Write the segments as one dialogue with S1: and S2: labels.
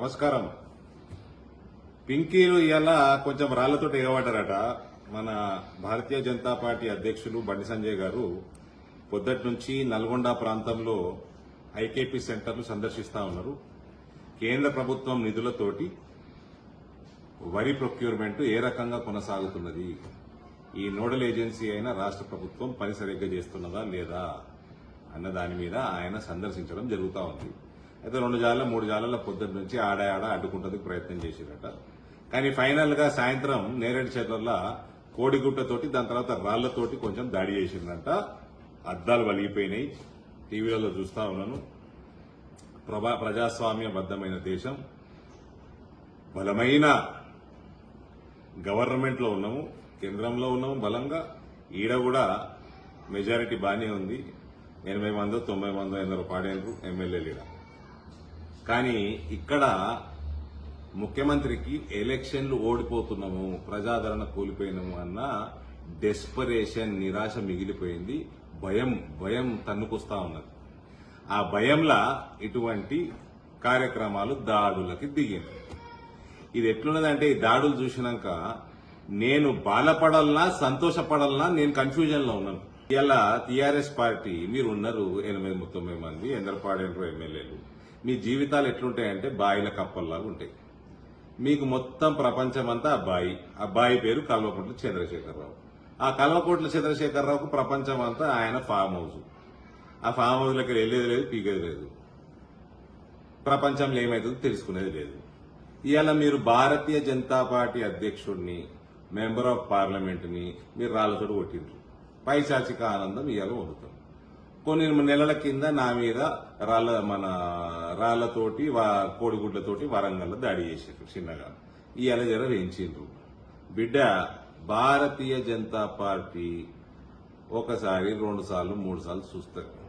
S1: నమస్కారం. పింకీలు ఇవాళ కొంచెం రాళ్ళతో ఎగబడ్డారట. మన భారతీయ జనతా పార్టీ అధ్యక్షులు బండి సంజయ్ గారు పొద్దటి నుంచి నల్గొండ ప్రాంతంలో ఐకేపీ సెంటర్ను సందర్శిస్తా ఉన్నారు. కేంద్ర ప్రభుత్వం నిధులతోటి వరి ప్రొక్యూర్మెంట్ ఏ రకంగా కొనసాగుతున్నది? ఈ నోడల్ ఏజెన్సీ అయిన రాష్ట్ర ప్రభుత్వం పని సరిగ్గా చేస్తున్నదా లేదా? అన్న దాని మీద ఆయన సందర్శించడం జరుగుతూ ఉంది. అయితే రెండు జాల మూడు జాలల పొద్దున్న నుంచి ఆడ ఆడ అడ్డుకుంటందుకు ప్రయత్నం చేసిరట. కానీ ఫైనల్గా సాయంత్రం నేరేడు చేతుల్లో కోడిగుట్టతోటి దాని తర్వాత రాళ్ళతోటి కొంచెం దాడి చేసిందంట అద్దాలు వలిగిపోయినాయి. టీవీలలో చూస్తా ఉన్నాను. ప్రభా ప్రజాస్వామ్యబద్ధమైన దేశం. బలమైన గవర్నమెంట్లో ఉన్నాము. కేంద్రంలో ఉన్నాము బలంగా. ఈడ కూడా మెజారిటీ బాగానే ఉంది. ఎనభై మందో తొంభై మందో ఎందరో పాడేందుకు ఎమ్మెల్యేలు ఈడ. కానీ ఇక్కడ ముఖ్యమంత్రికి ఎలక్షన్లు ఓడిపోతున్నాము ప్రజాదరణ కోల్పోయినాము అన్న డెస్పరేషన్ నిరాశ మిగిలిపోయింది. భయం భయం తన్నుకొస్తా ఉన్నది. ఆ భయంలా ఇటువంటి కార్యక్రమాలు దాడులకి దిగింది. ఇది ఎట్లున్నదంటే ఈ దాడులు చూసినాక నేను బాధపడాలనా సంతోషపడల్నా నేను కన్ఫ్యూజన్లో ఉన్నాను. ఇలా టీఆర్ఎస్ పార్టీ మీరు ఉన్నారు ఎనిమిది తొమ్మిది మంది ఎందరు ఎమ్మెల్యేలు. మీ జీవితాలు ఎట్లుంటాయంటే బాయిల కప్పల్లాగా ఉంటాయి. మీకు మొత్తం ప్రపంచం అంతా అబ్బాయి అబ్బాయి పేరు కల్వకుంట్ల చంద్రశేఖరరావు. ఆ కల్వకుంట్ల చంద్రశేఖరరావుకు ప్రపంచం అంతా ఆయన ఫామ్ హౌస్. ఆ ఫామ్ హౌస్ లకి వెళ్ళేది లేదు పీకేది లేదు. ప్రపంచంలో ఏమైతుందో తెలుసుకునేది లేదు. ఇవాళ మీరు భారతీయ జనతా పార్టీ అధ్యక్షుడిని మెంబర్ ఆఫ్ పార్లమెంట్ని మీరు రాళ్ళతో కొట్టిండ్రు. పైశాచిక ఆనందం ఇవాళ పొందుతాం కొన్ని నెలల కింద నా మీద రాళ్ళ మన రాళ్ళతోటి వా- కోడిగుడ్లతోటి వరంగల్లో దాడి చేసారు చిన్నగా. ఇవాళ జర వేయించిండ్రు. బిడ్డ భారతీయ జనతా పార్టీ ఒకసారి రెండు సార్లు మూడు సార్లు చూస్తారు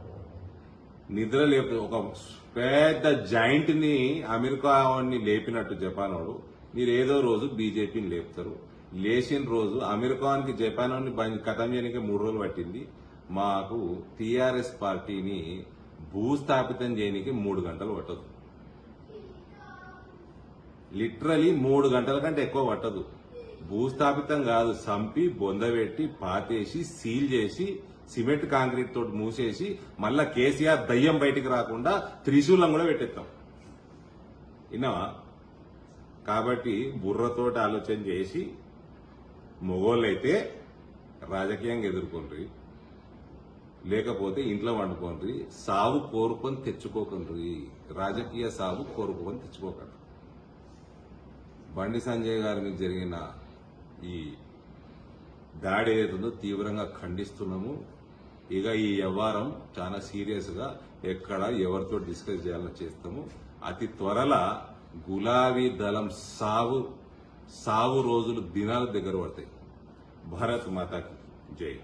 S1: నిద్ర లేపు ఒక పెద్ద జాయింట్ని అమెరికా వాడిని లేపినట్టు జపాన్ వాడు మీరు ఏదో రోజు బీజేపీని లేపుతారు. లేచిన రోజు అమెరికానికి జపాన్ కథం ఖతం చేయడానికి మూడు రోజులు పట్టింది. మాకు టీఆర్ఎస్ పార్టీని భూస్థాపితం చేయడానికి మూడు గంటలు పట్టదు. లిటరలీ మూడు గంటల కంటే ఎక్కువ పట్టదు. భూస్థాపితం కాదు సంపి బొందబెట్టి పాతేసి సీల్ చేసి సిమెంట్ కాంక్రీట్ తోటి మూసేసి మళ్ళా కేసీఆర్ దయ్యం బయటికి రాకుండా త్రిశూలం కూడా పెట్టేస్తాం. విన్నావా? కాబట్టి బుర్రతోటి ఆలోచన చేసి మొగోళ్ళైతే రాజకీయంగా ఎదుర్కొండ్రి. లేకపోతే ఇంట్లో వండుకోండి సాగు కోరుకొని తెచ్చుకోకండి రాజకీయ సాగు కోరుకొని తెచ్చుకోకండి. బండి సంజయ్ గారి మీద జరిగిన ఈ దాడి ఏదైతుందో తీవ్రంగా ఖండిస్తున్నాము. ఇక ఈ వ్యవహారం చాలా సీరియస్గా ఎక్కడ ఎవరితో డిస్కస్ చేయాలని చేస్తాము. అతి త్వరలో గులాబీ దళం సాగు సావు రోజులు దినాల దగ్గర పడతాయి. భారత్ మాతాకి జై.